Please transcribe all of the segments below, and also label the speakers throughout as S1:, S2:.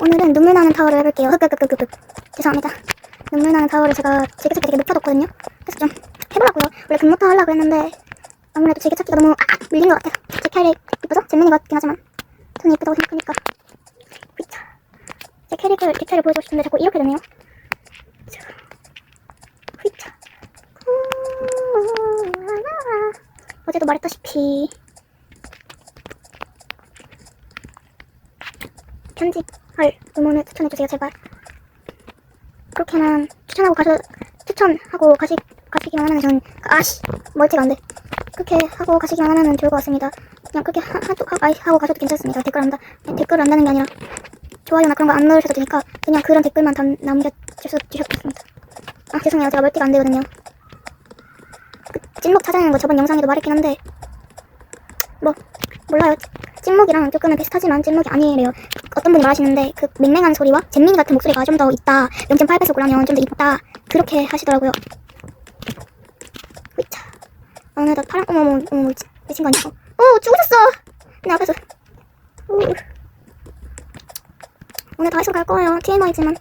S1: 오늘은 눈물 나는 타워를 해볼게요. 흑흑흑흑흑. 죄송합니다. 눈물 나는 타워를 제가 즐겨찾기 되게 높여뒀거든요. 그래서 좀 해보려고요. 원래 금모타 하려고 했는데 아무래도 즐겨찾기가 너무 아, 밀린 것 같아요. 제 캐릭 이쁘죠? 잼민이 같긴 하지만 저는 이쁘다고 생각하니까. 그쵸. 제 캐릭을 디테일을 보여주고 싶은데 자꾸 이렇게 되네요. 어제도 말했다시피 편집할 음원을 추천해주세요 제발. 그렇게만 추천하고 가서 추천하고 가시 가시기만 하면 저는 아씨 멀티가 안돼. 그렇게 하고 가시기만 하면 좋을 것 같습니다. 그냥 그렇게 하, 하, 하, 하고 가셔도 괜찮습니다. 댓글 한다 댓글을 안다는 게 아니라 좋아요나 그런 거 안 넣으셔도 되니까 그냥 그런 댓글만 다 남겨주셔도 주셨습니다. 아 죄송해요. 제가 멀티가 안 되거든요. 그 찐목 찾아내는 거 저번 영상에도 말했긴 한데 뭐 몰라요. 찐목이랑 조금은 비슷하지만 찐목이 아니래요 어떤 분이 말하시는데 그 맹맹한 소리와 잼민이 같은 목소리가 좀 더 있다. 0.8배속으로 하면 좀더 있다. 그렇게 하시더라고요. 으이차. 아, 오늘 나 파란 어머 어머 어머 미친 거 아니야 어 죽으셨어! 내 앞에서. 우. 오늘 다이소 갈 거예요. TMI지만.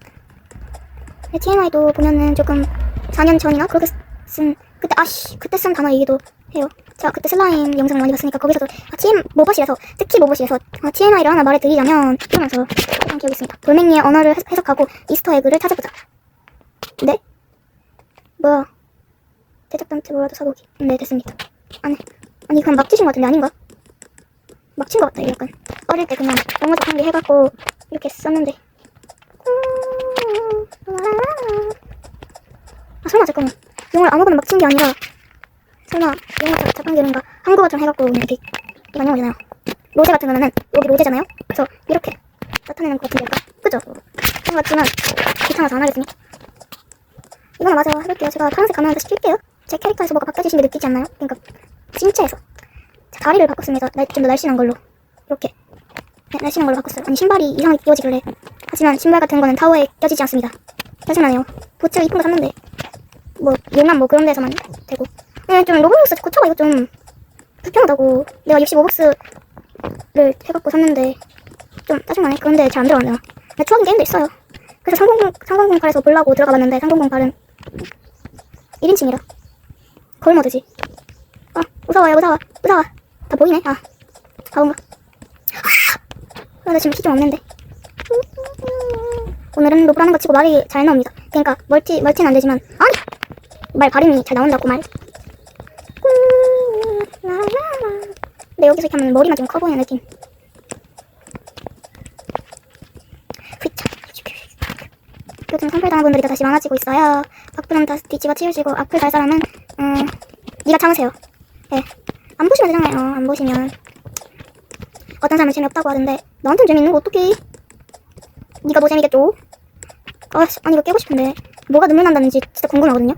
S1: 네, TMI도 보면은 조금 4년 전이나 그렇게 쓴 그때 아씨 그때 쓴 단어 얘기도 해요 제가 그때 슬라임 영상을 많이 봤으니까 거기서도 아, TM 모버실에서 특히 모버실에서 아, TMI를 하나 말해드리자면 이러면서 했던 기억이 있습니다. 돌멩이의 언어를 해- 해석하고 이스터 에그를 찾아보자. 네? 뭐야? 제작단한테 뭐라도 사보기. 네 됐습니다. 아니 아니 그럼 막 치신 것 같은데 아닌가? 막 친 것 같다 이거 약간. 어릴 때 그냥 영어 작성기 해갖고 이렇게 썼는데. 아 설마 잠깐만. 영어를 아무거나 막 친 게 아니라 설마 영어 작- 작성기인가 한국어 좀 해갖고 그냥 이렇게 이거 영어잖아요? 로제 같은 거는 여기 로제잖아요? 그래서 이렇게 나타내는 것 같은데 약간 그죠? 그런 것 같지만 귀찮아서 안 하겠습니다. 이거나 맞아 해볼게요. 제가 파란색 가면서 시킬게요. 제 캐릭터에서 뭐가 바뀌어지신 게 느끼지 않나요? 그러니까 자, 다리를 바꿨습니다. 좀더 날씬한 걸로. 이렇게. 네, 날씬한 걸로 바꿨어요. 아니 신발이 이상하게 끼워지길래 하지만 신발 같은 거는 타워에 껴지지 않습니다. 짜증나네요. 부츠 이쁜 거 샀는데 뭐 용암 뭐 그런 데서만 되고 네, 좀 로블록스 고쳐가 이거 좀 불편하다고 내가 65박스를 해갖고 샀는데 좀 짜증나네. 그런데 잘 안 들어가네요. 내 추억인 게임도 있어요. 그래서 3008, 3008에서 보려고 들어가 봤는데 3008은 1인칭이라. 거울 모드지? 아 무서워요 무서워 무서워. 다 보이네? 아 바본가? 아, 나 지금 키 좀 없는데. 오늘은 로브라는 거 치고 말이 잘 나옵니다. 그러니까 멀티 멀티는 안 되지만 아니! 말 발음이 잘 나온다고 말 근데 여기서 이렇게 하면 머리만 좀 커 보이는 느낌. 요즘 선별당한 분들이 더 다시 많아지고 있어요. 박분은 다 뒤집어 치우시고 악플 달 사람은 음 네가 참으세요. 예. 안 보시면 되잖아요. 안 보시면. 어떤 사람은 재미없다고 하던데 너한테는 재미있는 거 어떡해? 네가 뭐 재미겠죠? 아, 씨, 아니 이거 깨고 싶은데 뭐가 눈물 난다는지 진짜 궁금하거든요?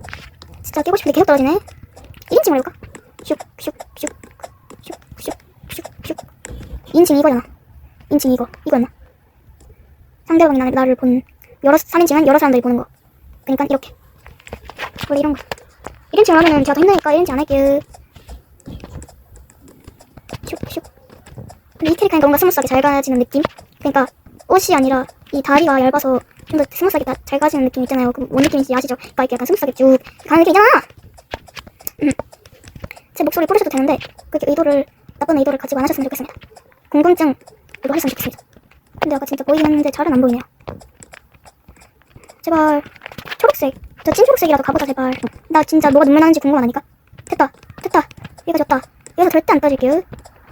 S1: 진짜 깨고 싶은데 계속 떨어지네? 1인칭으로 해볼까? 슉슉슉슉슉슉슉 인칭 이거잖아 인칭 이거 이거였나? 상대방이 나, 나를 본 여러 3인칭은 여러 사람들이 보는 거. 그러니까 이렇게. 원래 이런 거. 1인칭을 하면은 제가 더 힘드니까 1인칭 안 할게요. 슉슉. 근데 이 캐릭 하니까 뭔가 스무스하게 잘 가지는 느낌? 그러니까 옷이 아니라 이 다리가 얇아서 좀 더 스무스하게 다, 잘 가지는 느낌 있잖아요. 그 뭔 느낌인지 아시죠? 그러니까 이렇게 약간 스무스하게 쭉 가는 느낌 있잖아! 음. 제 목소리 뿌리셔도 되는데 그렇게 의도를 나쁜 의도를 가지고 안 하셨으면 좋겠습니다 궁금증으로 하셨으면 좋겠습니다 근데 아까 진짜 보이긴 했는데 잘은 안 보이네요 제발 초록색 저 찐 초록색이라도 가보자 제발 나 진짜 뭐가 눈물 나는지 궁금하다니까 됐다 됐다 얘가 졌다 여기서 절대 안 빠질게요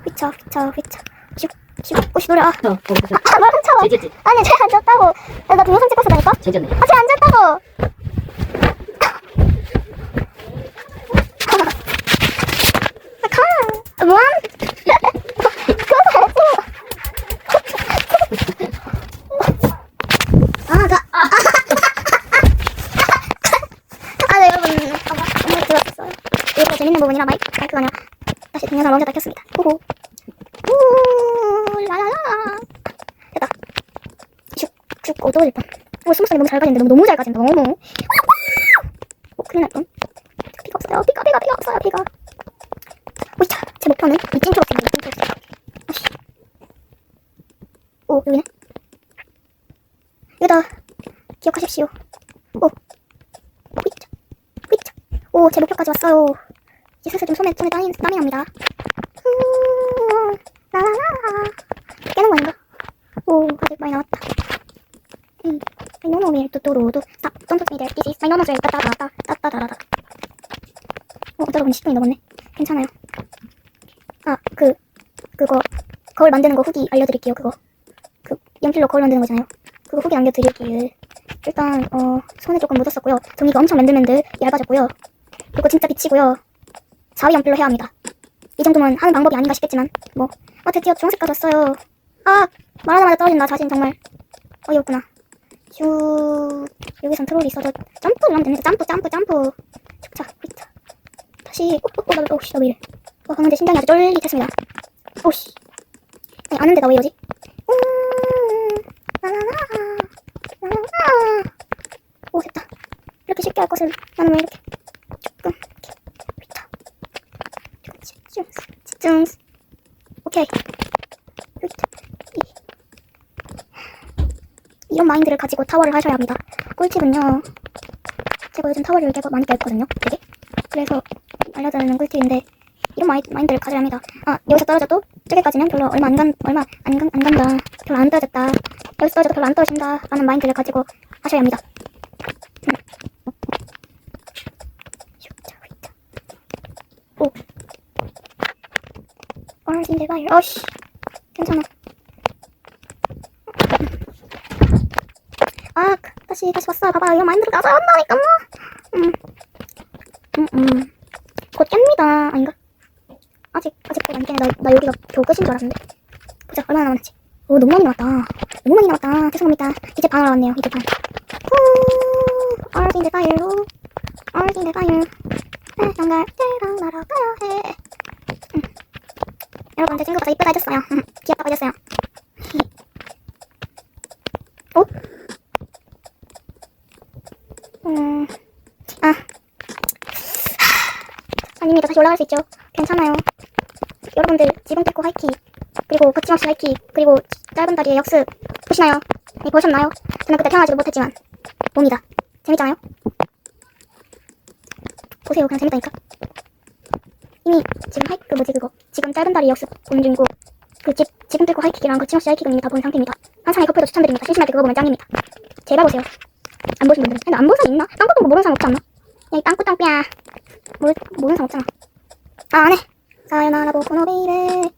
S1: 휘차 휘차 휘차 슉슉 오씨 노래 아
S2: 어, 어, 그래서
S1: 아, 말은 차워. 아니, 쟤안 졌다고. 야, 나 동영상 찍었다니까?
S2: 제제네.
S1: 아, 쟤안 졌다고. 아, 가. 아, 뭐함? 그거 말고. 아, 나, 아, 아, 네, 여러분. 아, 엄마 들었어요. 이거 재밌는 부분이라 마이크, 마이크가 아니라 다시 동영상 먼저 닫혔습니다. 호호. 우, 라라라. 됐다. 어두워질 뻔. 오 스무스하게 너무 잘 가지는데 너무 너무 잘 가진다. 너무. 오 큰일 날 뻔. 피가 없어요. 피가 피가 피가 없어요. 피가. 오이차 제 목표는 이찐 초록색입니다. 찐 초록색. 아씨. 오 여기네. 여기다 기억하십시오. 오, 휘자, 휘자. 오, 제 목표까지 왔어요. 이제 슬슬 좀 손에 손에 땀이 땀이 납니다. 후, 라라라. 깨는 거 아닌가? 오, 아직 많이 남았다. 음, I know me to do road. Stop, don't put me there. This is my normal way. 따따따따, 따따따따. 어, 여러분 10분이 넘었네. 괜찮아요. 아, 그, 그거, 거울 만드는 거 후기 알려드릴게요, 그거. 그, 연필로 거울 만드는 거잖아요. 그거 후기 남겨드릴게요. 일단, 어, 손에 조금 묻었었고요. 종이가 엄청 맨들맨들 얇아졌고요. 그리고 진짜 비치고요. 4위 연필로 해야 합니다. 이 정도면 하는 방법이 아닌가 싶겠지만, 뭐. 아, 드디어 주황색까지 왔어요. 아, 말하자마자 떨어진다, 자신 정말. 어이없구나. 슈, 여기선 트롤이 있어도 점프를 하면 되는데, 점프, 점프, 점프. 자, 휘자. 다시, 오, 오, 오, 나, 오씨, 나왜 이래. 와, 방금 내 심장이 아주 쫄깃했습니다. 오씨. 아니, 아는데 나 왜 이러지? 음. 오, 됐다. 이렇게 쉽게 할 것을 나는 왜 이렇게 조금, 이렇게. 조금 집중, 집중. 오케이. 휘자. 이, 이런 마인드를 가지고 타워를 하셔야 합니다. 꿀팁은요. 제가 요즘 타워를 계속 많이 깼거든요. 되게. 그래서 알려드리는 꿀팁인데 이런 마이, 마인드를 가져야 합니다. 아 여기서 떨어져도 저기까지는 별로 얼마 안 간, 얼마 안, 간, 안 간다. 별로 안 떨어졌다. 여기서 떨어져도 별로 안 떨어진다. 라는 마인드를 가지고 하셔야 합니다. 음. 오. 얼신데 바이럴. 어씨. 괜찮아. 아, 다시, 다시 왔어. 봐봐. 이런 마인드를 가져야 한다니까, 뭐. 음. 음, 음. 곧 깹니다. 아닌가? 아직, 아직 곧안 깨네. 나, 나 여기가 겨우 끝인 줄 알았는데. 보자, 얼마나 남았는지. 오, 너무 많이 남았다. 너무 많이 남았다. 죄송합니다. 이제 방 나왔네요. 이제 방. 후, 얼진데 가요. 얼진데 가요. 정갈 때랑 날아가야 해. 음. 여러분, 제 친구가 이쁘다 해줬어요. 음, 귀엽다고 해줬어요. 어? 음, 아. 아닙니다. 다시 올라갈 수 있죠. 괜찮아요. 여러분들 지붕 뚫고 하이킥 그리고 거침없이 하이킥 그리고 짧은 다리의 역습 보시나요? 네, 보셨나요? 저는 그때 태어나지도 못했지만 봅니다. 재밌잖아요? 보세요. 그냥 재밌다니까. 이미 지금 하이킥 그 뭐지 그거 지금 짧은 다리 역습 보는 중이고 그 집, 지붕 뚫고 하이킥이랑 거침없이 하이킥은 이미 다 본 상태입니다. 한상의 커플도 추천드립니다. 심심할 때 그거 보면 짱입니다. 제발 보세요. 안 보신 분들은. 근데 안 본 사람 있나? 땅것도 모르는 사람 없지 않나? 야, 이 땅꾸땅삐야. 모르, 모르는 사람 없잖아. 아, 안 해. 사요나라 보코노비레.